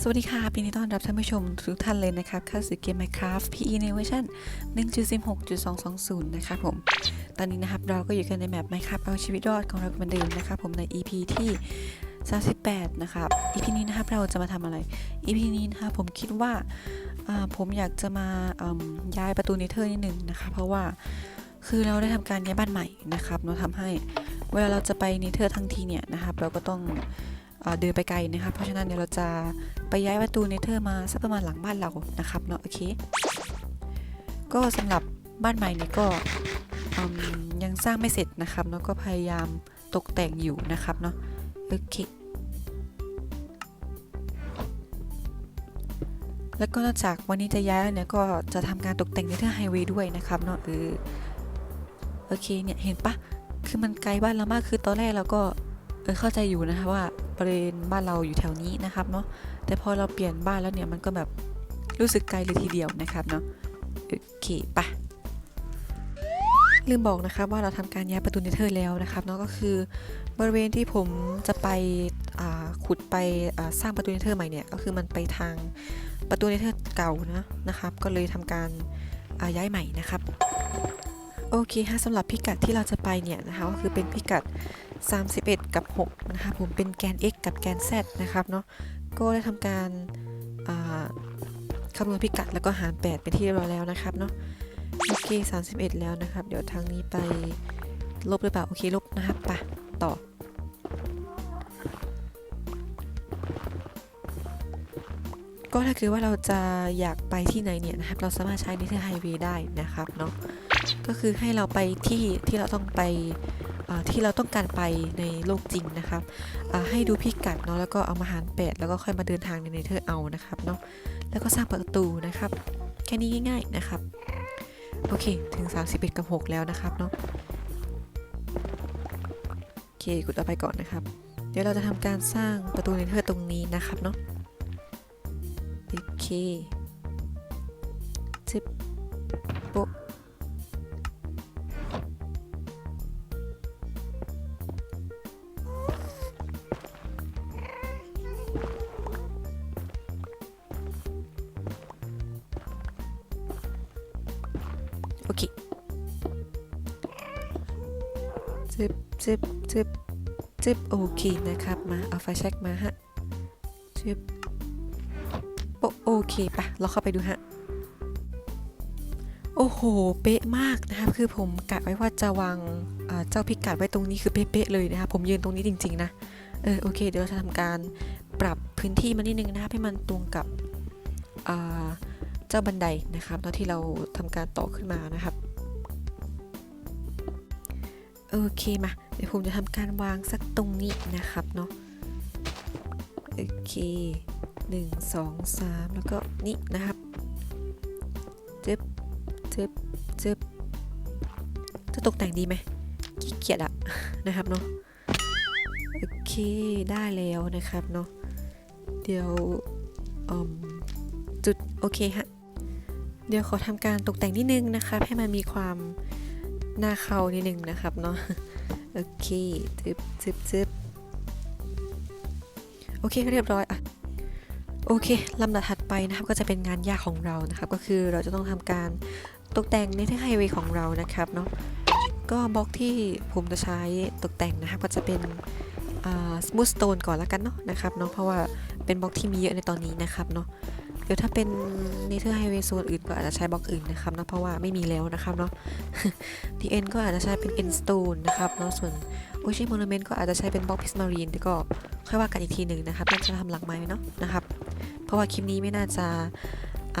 สวัสดีค่ะ ปีนี้ต้อนรับท่านผู้ชมทุกท่านเลยนะครับเข้าสู่เกม Minecraft PE n v a t i o n 1.16.220 นะครับผม ตอนนี้นะครับเราก็อยู่กันในแมป Minecraft เอาชีวิตรอดของเราเหมือนเดิมนะครับผมใน EP ที่ 38 นะครับ EP นี้นะครับเราจะมาทำอะไร EP นี้นะครับผมคิดว่าผมอยากจะมาย้ายประตูเนเธอร์นิดนึงนะคะเพราะว่าคือเราได้ทำการย้ายบ้านใหม่นะครับเราทำให้เวลาเราจะไปเนเธอร์ทั้งทีเนี่ยนะครับเราก็ต้อง เดินไปไกลนะครับเพราะฉะนั้นเดี๋ยวเราจะไปย้ายประตูเนเธอร์มาสักประมาณหลังบ้านเรานะครับเนาะโอเค ก็สำหรับบ้านใหม่เนี่ยก็ยังสร้างไม่เสร็จนะครับแล้วก็พยายามตกแต่งอยู่นะครับเนาะโอเคแล้วก็นอกจากวันนี้จะย้ายแล้วเนี่ยก็จะทำการตกแต่งเนเธอร์ไฮเวย์ด้วยนะครับเนาะเออโอเคเนี่ยเห็นปะคือมันไกลบ้านเรามากคือตอนแรกเราก็เออเข้าใจอยู่นะคะว่า บริเวณบ้านเราอยู่แถวนี้นะครับเนาะแต่พอเราเปลี่ยนบ้านแล้วเนี่ยมันก็แบบรู้สึกไกลเลยทีเดียวนะครับเนาะโอเคปะลืมบอกนะครับว่าเราทำการย้ายประตูเนเธอร์แล้วนะครับเนาะก็คือบริเวณที่ผมจะไปขุดไปสร้างประตูเนเธอร์ใหม่เนี่ยก็คือมันไปทางประตูเนเธอร์เก่านะนะครับ ก็เลยทำการาย้ายใหม่นะครับโอเคฮะสำหรับพิกัดที่เราจะไปเนี่ยนะคะก็คือเป็นพิกัด 31 กับ 6 นะครับผมเป็นแกน x กับแกน z นะครับเนาะก็ได้ทำการาคำนวณพิกัดแล้วก็หาร 8 เป็นที่เรียบร้อยแล้วนะครับเนาะโอเค 31 แล้วนะครับ เดี๋ยวทางนี้ไปลบหรือเปล่า โอเค ลบนะครับปะต่อ ก็ถ้าคือว่าเราจะอยากไปที่ไหนเนี่ยนะครับ เราสามารถใช้ Nether Highway ได้นะครับเนาะก็คือให้เราไปที่ที่เราต้องไป ที่เราต้องการไปในโลกจริงนะครับให้ดูพิกัดเนาะแล้วก็เอามาหารแปดแล้วก็ค่อยมาเดินทางในเนเธอร์เอานะครับเนาะแล้วก็สร้างประตูนะครับ แค่นี้ง่าย ๆนะครับ โอเคถึง 31 กับ 6 แล้วนะครับเนาะโอเคกดเอาไปก่อนนะครับ เดี๋ยวเราจะทำการสร้างประตูเนเธอร์ตรงนี้นะครับเนาะโอเคจิบโป จึบจึบจึบจึบโอเคนะครับ มาเอาไฟแช็กมาฮะจึบโอโอเคปะเราเข้าไปดูฮะ โอ้โห เป๊ะมากนะครับ คือผมกะไว้ว่าจะวางเจ้าพิกัดไว้ตรงนี้คือเป๊ะเลยนะครับ ผมยืนตรงนี้จริง ๆ นะ เออ โอเค เดี๋ยวเราจะทำการปรับพื้นที่มานิดนึงนะครับ ให้มันตรงกับเจ้าบันไดนะครับตอนที่เราทำการต่อขึ้นมานะครับ โอเคมา เดี๋ยวผมจะทำการวางสักตรงนี้นะครับเนาะ โอเคหนึ่งสองสามแล้วก็นี่นะครับจึบจึบจึบจะตกแต่งดีไหมขี้เกียจอะนะครับเนาะ โอเคได้แล้วนะครับเนาะ เดี๋ยวจุดโอเคฮะ เดี๋ยวขอทำการตกแต่งนิดนึงนะครับ ให้มันมีความ หน่าเข้านิดนึงนะครับเนาะโอเคจึบจึบจึบโอเคเรียบร้อยอะโอเคลำดับถัดไปนะครับก็จะเป็นงานยากของเรานะครับ ก็คือเราจะต้องทำการตกแต่งในที่ไฮเวย์ของเรานะครับเนาะก็บล็อกที่ผมจะใช้ตกแต่งนะครับ ก็จะเป็นสมูทสโตนก่อนแล้วกันเนาะนะครับเนาะเพราะว่าเป็นบล็อกที่มีเยอะในตอนนี้นะครับเนาะ เดี๋ยวถ้าเป็นเนเธอร์ไฮเวย์โซนอื่นก็อาจจะใช้บล็อกอื่นนะครับเนาะเพราะว่าไม่มีแล้วนะครับเนาะดีเอ็นก็อาจจะใช้เป็นเอ็นสโตนนะครับเนาะส่วนโอชิโมนูเมนต์ก็อาจจะใช้เป็นบล็อกพิสมารีนแต่ก็ค่อยว่ากันอีกทีหนึ่งนะครับน่าจะทำหลังไม้เนาะนะครับ เพราะว่าคลิปนี้ไม่น่าจะ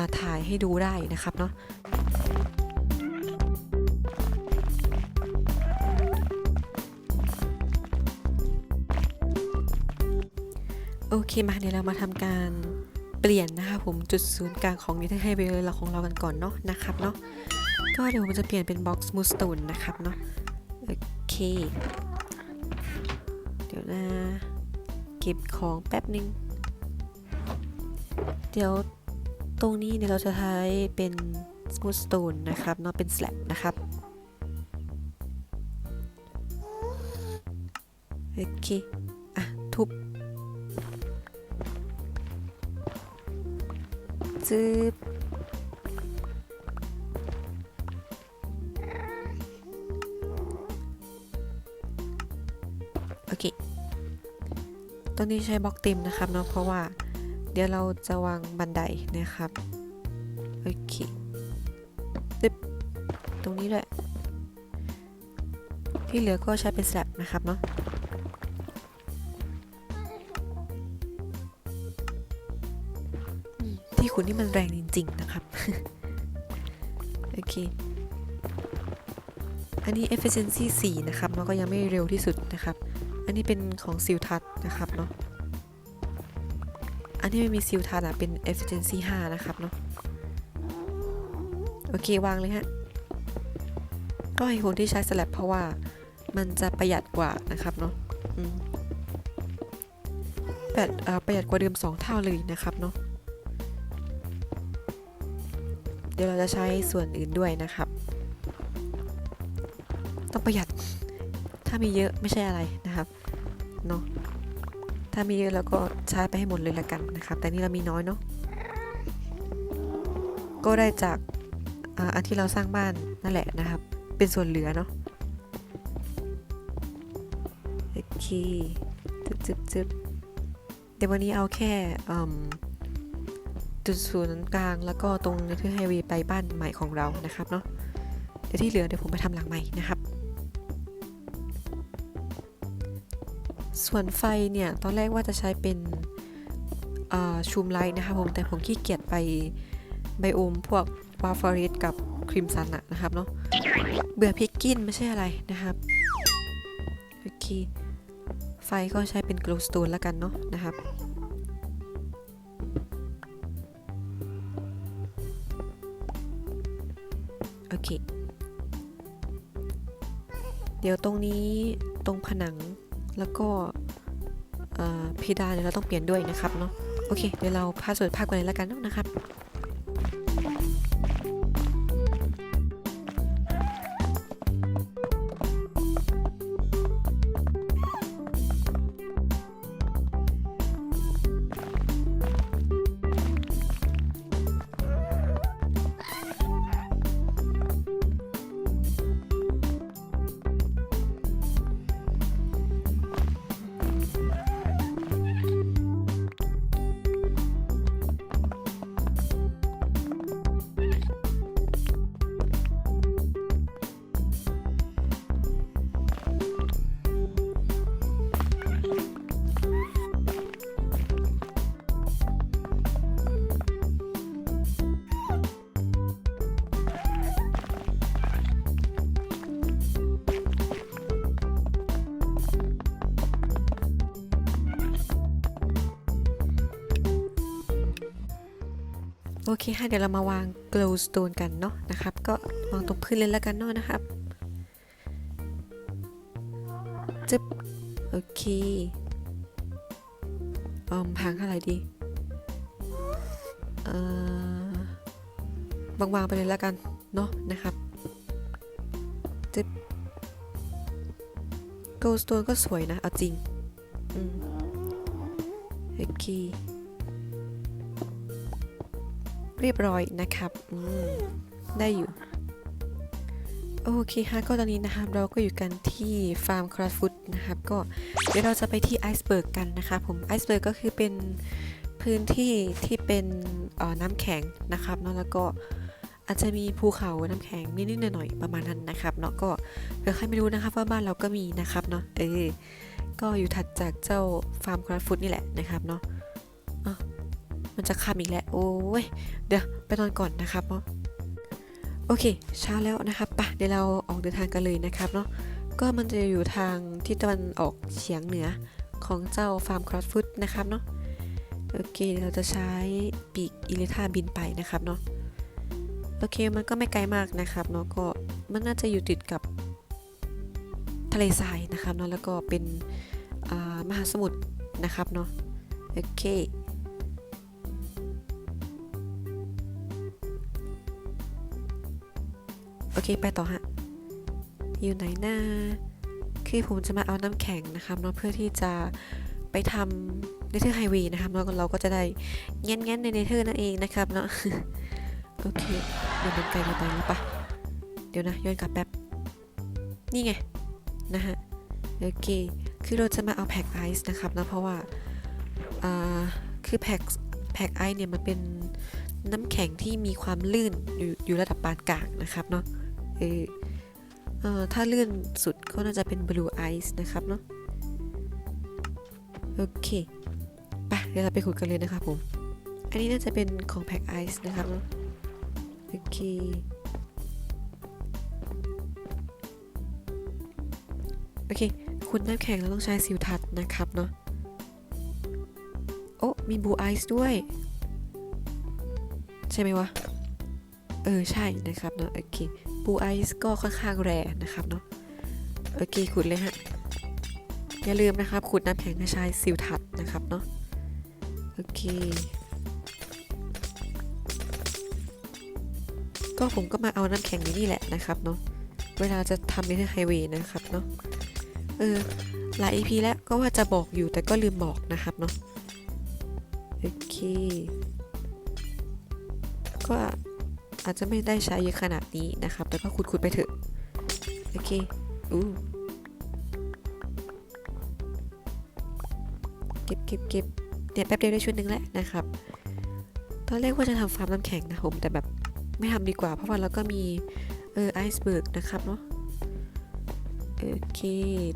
าถ่ายให้ดูได้นะครับเนาะโอเคมาเดี๋ยวเรามาทำการ ปลี่ยนนะคะผมจุดศูนย์กลางของนิเทศไฮเวย์เราของเรากันก่อนเนาะนะครับเนาะก็เดี๋ยวผมจะเปลี่ยนเป็นบ็อกซ์มูสโตนนะครับเนาะโอเค เดี๋ยวนะเก็บของแป๊บนึง เดี๋ยวตรงนี้เดี๋ยวเราจะใช้เป็น smooth stone นะครับเนาะเป็น slab นะครับโอเค อะ ทุบ จืบโอเค ตอนนี้ใช้บล็อกเต็มนะครับเนาะเพราะว่าเดี๋ยวเราจะวางบันไดนะครับ โอเคตึ๊บตรงนี้ด้วยที่เหลือก็ใช้เป็นสแลบนะครับเนาะ คุณนี่มันแรงจริง ๆ นะครับ โอเค อันนี้ efficiency 4 นะครับเนาก็ยังไม่เร็วที่สุดนะครับ อันนี้เป็นของซิลทัศนะครับเนาะ อันที่ไม่มีซิลทัศอะเป็น efficiency 5 นะครับเนาะ โอเค วางเลยฮะ ก็ให้คนที่ใช้สแลบเพราะว่ามันจะประหยัดกว่านะครับเนาะอืมปดเอ่อประหยัดกว่าเดิม 2 เท่าเลยนะครับเนาะ เดี๋ยวเราจะใช้ส่วนอื่นด้วยนะครับ ต้องประหยัด ถ้ามีเยอะไม่ใช่อะไรนะครับเนาะถ้ามีเยอะเราก็ใช้ไปให้หมดเลยละกันนะครับ แต่นี่เรามีน้อยเนาะก็ได้จากอันที่เราสร้างบ้านนั่นแหละนะครับ เป็นส่วนเหลือเนาะโอเคจึบจึบจึบเดี๋ยววันนี้เอาแค่ จุดศูนย์กลางแล้วก็ตรงในทื่อไฮเวย์ไปบ้านใหม่ของเรานะครับเนาะเดี๋ยวที่เหลือเดี๋ยวผมไปทำหลังใหม่นะครับ ส่วนไฟเนี่ยตอนแรกว่าจะใช้เป็นชูมไลท์นะคะผมแต่ผมขี้เกียจไปไบโอมพวกวาฟาริสกับครีมซันอะนะครับเนาะเบื่อพิกกินไม่ใช่อะไรนะครับโอเคไฟก็ใช้เป็น glowstone แล้วกันเนาะนะครับ เค เดี๋ยวตรงนี้ตรงผนังแล้วก็เพดานเราต้องเปลี่ยนด้วยนะครับเนาะโอเค เดี๋ยวเราพาสวดภาพกันเลยแล้วกันเนาะนะครับ โอเคค่ะเดี๋ยวเรามาวาง glowstone กันเนาะนะครับ ก็วางตรงพื้นเลยแล้วกันเนาะนะครับจึ๊บโอเคออมพังเท่าไหร่ดีเอ่อบางๆไปเลยแล้วกันเนาะนะครับจึ๊บ glowstone ก็สวยนะ เอาจริง อืมโอเค เรียบร้อยนะครับอืมได้อยู่ โอเคค่ะก็ตอนนี้นะครับเราก็อยู่กันที่ฟาร์มคราฟฟุตนะครับก็เดี๋ยวเราจะไปที่ไอซ์เบิร์กกันนะคะผมไอซ์เบิร์กก็คือเป็นพื้นที่ที่เป็นเอ่อน้ำแข็งนะครับเนาะแล้วก็อาจจะมีภูเขาน้ำแข็งนิดๆหน่อยๆประมาณนั้นนะครับเนาะก็เผื่อใครไม่รู้นะครับว่าบ้านเราก็มีนะครับเนาะเออก็อยู่ถัดจากเจ้าฟาร์มคราฟฟุตนี่แหละนะครับเนาะ มันจะขับอีกแล้ว โอ้ย เดี๋ยวไปนอนก่อนนะครับเนาะ โอเค เช้าแล้วนะครับปะเดี๋ยวเราออกเดินทางกันเลยนะครับเนาะ ก็มันจะอยู่ทางทิศตะวันออกเฉียงเหนือของเจ้าฟาร์มครอสฟุตนะครับเนาะ โอเคเดี๋ยวเราจะใช้ปีกอิลิทาบินไปนะครับเนาะ โอเคมันก็ไม่ไกลมากนะครับเนาะ ก็มันน่าจะอยู่ติดกับทะเลทรายนะครับเนาะ แล้วก็เป็นมหาสมุทรนะครับเนาะ โอเค โอเค ไปต่อฮะ อยู่ไหนหน้า คือผมจะมาเอาน้ำแข็งนะครับเนาะเพื่อที่จะไปทำในเธอร์ไฮวย์นะครับแล้วเราก็จะได้แง้นๆในเนเธอร์นั่นเองนะครับเนาะโอเคเดี๋ยวมันไกลเกินไปหรือปะเดี๋ยวนะย้อนกลับแป๊บ นี่ไง นะฮะ โอเค คือเราจะมาเอาแพ็กไอซ์นะครับนะเพราะว่าอ่าคือแพ็กแพ็กไอซ์เนี่ยมันเป็นน้ำแข็งที่มีความลื่นอยู่อยู่ระดับปานกลางนะครับเนาะ เออเออถ้าเลื่อนสุดก็น่าจะเป็นบลูไอซ์นะครับเนาะโอเคไปเดี๋ยวเราไปขุดกันเลยนะครับผม อันนี้น่าจะเป็นของแพ็กไอซ์นะครับเนาะโอเคโอเค คุณน้ำแข็งเราต้องใช้ซิลทัดนะครับเนาะโอ้มีบูไอซ์ด้วย ใช่ไหมวะ เออ ใช่นะครับเนาะโอเค บูไอซ์ก็ค่อนข้างแรนะครับเนาะโอเคขุดเลยฮะ อย่าลืมนะครับ ขุดน้ำแข็งให้ใช้ซิลทัดนะครับเนาะโอเค ก็ผมก็มาเอาน้ำแข็งอยู่นี่แหละนะครับเนาะเวลาจะทำในไฮเวย์นะครับเนาะเออหลาย EP แล้วก็ว่าจะบอกอยู่แต่ก็ลืมบอกนะครับเนาะโอเค ก็ อาจจะไม่ได้ใช้เยอะขนาดนี้นะครับ แต่ก็ขุดๆไปเถอะ โอเค อู้เก็บเก็บเก็บเนี่ยแป๊บเดียวได้ชุดหนึ่งแล้วนะครับ ตอนแรกว่าจะทำฟาร์มน้ำแข็งนะผม แต่แบบไม่ทำดีกว่า เพราะว่าเราก็มีเออไอซ์เบิร์กนะครับเนาะ โอเค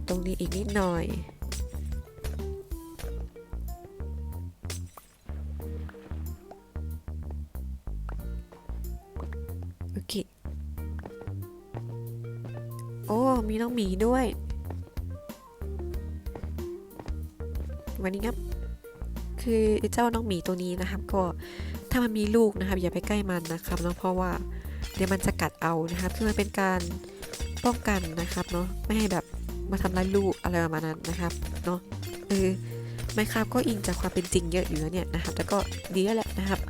ตรงนี้อีกนิดหน่อย มีน้องหมีด้วยวันนี้ครับ คือเจ้าน้องหมีตัวนี้นะครับ ก็ถ้ามันมีลูกนะครับ อย่าไปใกล้มันนะครับเนาะเพราะว่าเดี๋ยวมันจะกัดเอานะครับ คือมันเป็นการป้องกันนะครับเนาะไม่ให้แบบมาทำร้ายลูกอะไรประมาณนั้นนะครับเนาะเออไม่ครับก็อิงจากความเป็นจริงเยอะอยู่แล้วเนี่ยนะครับแต่ก็ดีแล้วแหละนะครับ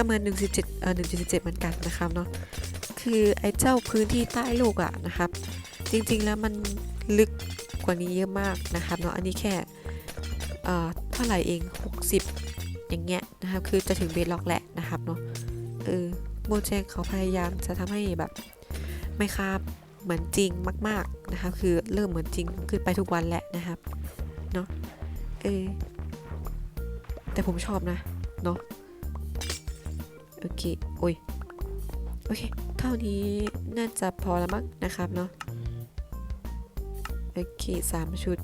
ก็เมือน1.7เอ่อ1.7เหมือนกันนะครับเนาะคือไอ้เจ้าพื้นที่ใต้โลกอะนะครับ จริงๆแล้วมันลึกกว่านี้เยอะมากนะครับเนาะอันนี้แค่เอ่อเท่าไหร่เอง 60 อย่างเงี้ยนะครับคือจะถึงเบสล็อกแหละนะครับเนาะเออโมเจงเขาพยายามจะทำให้แบบไม่คาบเหมือนจริงมากๆนะครับคือเริ่มเหมือนจริงขึ้นไปทุกวันแหละนะครับเนาะเออแต่ผมชอบนะเนาะ โอเคโอ้ยโอเค เท่านี้น่าจะพอแล้วมั้งนะครับเนาะโอเคสามชุด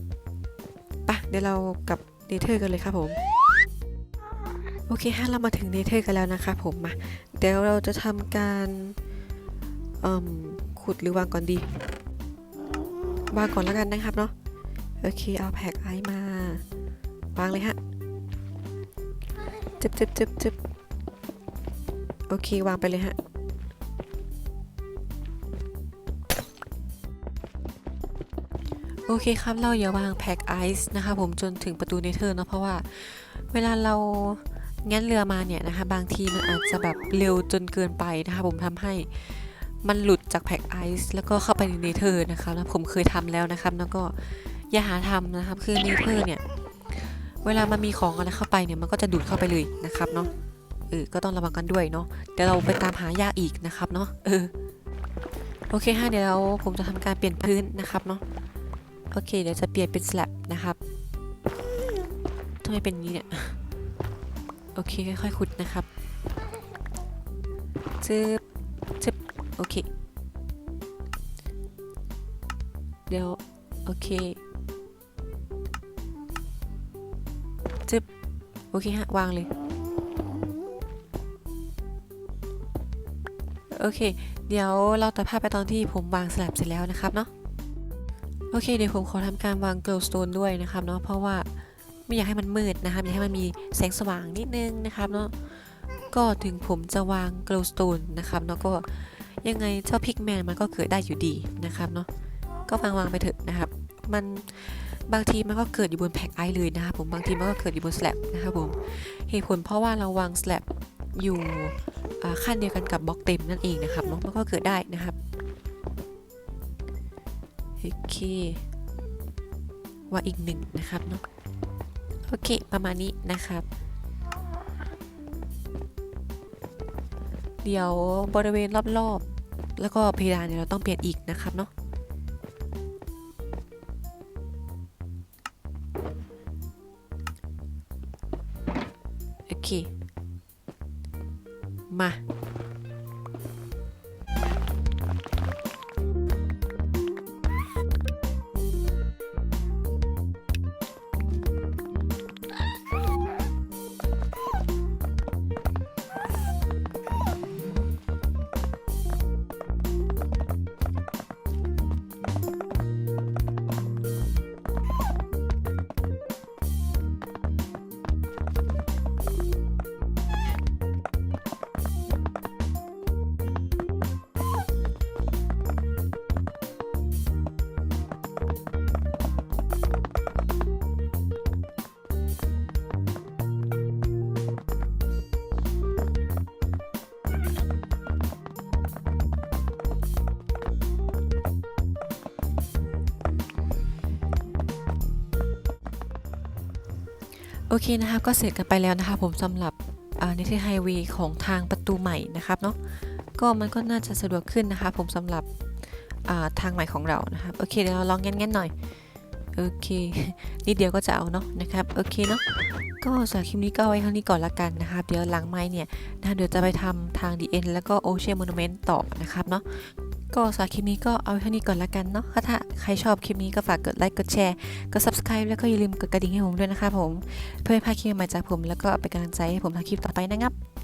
ปะเดี๋ยวเรากับเนเธอร์กันเลยครับผม โอเคฮะเรามาถึงเนเธอร์กันแล้วนะครับผมมาเดี๋ยวเราจะทำการขุดหรือวางก่อนดีวางก่อนแล้วกันนะครับเนาะโอเคเอาแพ็กไอซ์มาวางเลยฮะจึบจึบจึบจึบ โอเค วางไปเลยฮะ โอเคครับ เราอย่าวางแพ็กไอซ์นะคะผมจนถึงประตูเนเธอร์เนาะเพราะว่าเวลาเรางั้นเรือมาเนี่ยนะคะ บางทีมันอาจจะแบบเร็วจนเกินไปนะคะ ผมทำให้มันหลุดจากแพ็กไอซ์แล้วก็เข้าไปในเนเธอร์นะครับแล้วผมเคยทำแล้วนะครับ แล้วก็อย่าหาทำนะครับ คือเนเธอร์เนี่ย เวลามันมีของอะไรเข้าไปเนี่ย มันก็จะดูดเข้าไปเลยนะครับเนาะ เออก็ต้องระวังกันด้วยเนาะเดี๋ยวเราไปตามหายาอีกนะครับเนาะเออโอเคฮะเดี๋ยวเราผมจะทำการเปลี่ยนพื้นนะครับเนาะโอเคเดี๋ยวจะเปลี่ยนเป็นสลับนะครับทำไมเป็นนี้เนี่ยโอเคค่อยๆขุดนะครับจึบจึบโอเคเดี๋ยวโอเคจึบโอเคฮะวางเลย อเค เดี๋ยวเราตัดภาพไปตอนที่ผมวางสลับเสร็จแล้วนะครับเนาะโอเคเดี๋ยวผมขอทำการวาง glow stone ด้วยนะครับเนาะเพราะว่าไม่อยากให้มันมืดนะครับอยากให้มันมีแสงสว่างนิดนึงนะครับเนาะก็ถึงผมจะวาง glow stone นะครับเนาะก็ยังไงเจ้าพิกแมนมันก็เกิดได้อยู่ดีนะครับเนาะก็วางวางไปเถอะนะครับ มันบางทีมันก็เกิดอยู่บนแพ็กไอเลยนะครับผมบางทีมันก็เกิดอยู่บนสแลบนะครับผมเหตุผลเพราะว่าเราวางสแลบ อยู่ขั้นเดียวกันกับบล็อกเต็มนั่นเองนะครับเนาะมันก็เกิดได้นะครับโอเคว่าอีกหนึ่งนะครับเนาะโอเค ประมาณนี้นะครับ เดี๋ยวบริเวณรอบๆ แล้วก็เพดานเนี่ยเราต้องเปลี่ยนอีกนะครับเนาะโอเค โอเคนะครับก็เสร็จกันไปแล้วนะคะ ผมสำหรับนิเทศไฮเวย์ของทางประตูใหม่นะครับเนาะก็มันก็น่าจะสะดวกขึ้นนะคะ ผมสำหรับทางใหม่ของเรานะครับโอเคเดี๋ยวเราลองแง่นๆหน่อยโอเคนิดเดียวก็จะเอาเนาะนะครับโอเคเนาะก็สำหรับคลิปนี้ก็ไว้เท่านี้ก่อนละกันนะครับ เดี๋ยวหลังไม้เนี่ยนะเดี๋ยวจะไปทำทาง DN แล้วก็ Ocean Monument ต่อนะครับเนาะ ก็สำหรับคลิปนี้ก็เอาเท่านี้ก่อนละกันเนาะถ้าใครชอบคลิปนี้ก็ฝากกดไลค์กดแชร์กด subscribe แล้วก็อย่าลืมกดกระดิ่งให้ผมด้วยนะคะผม เพื่อให้พลาดคลิปใหม่จากผม แล้วก็เป็นกำลังใจให้ผมทำคลิปต่อไปนะครับ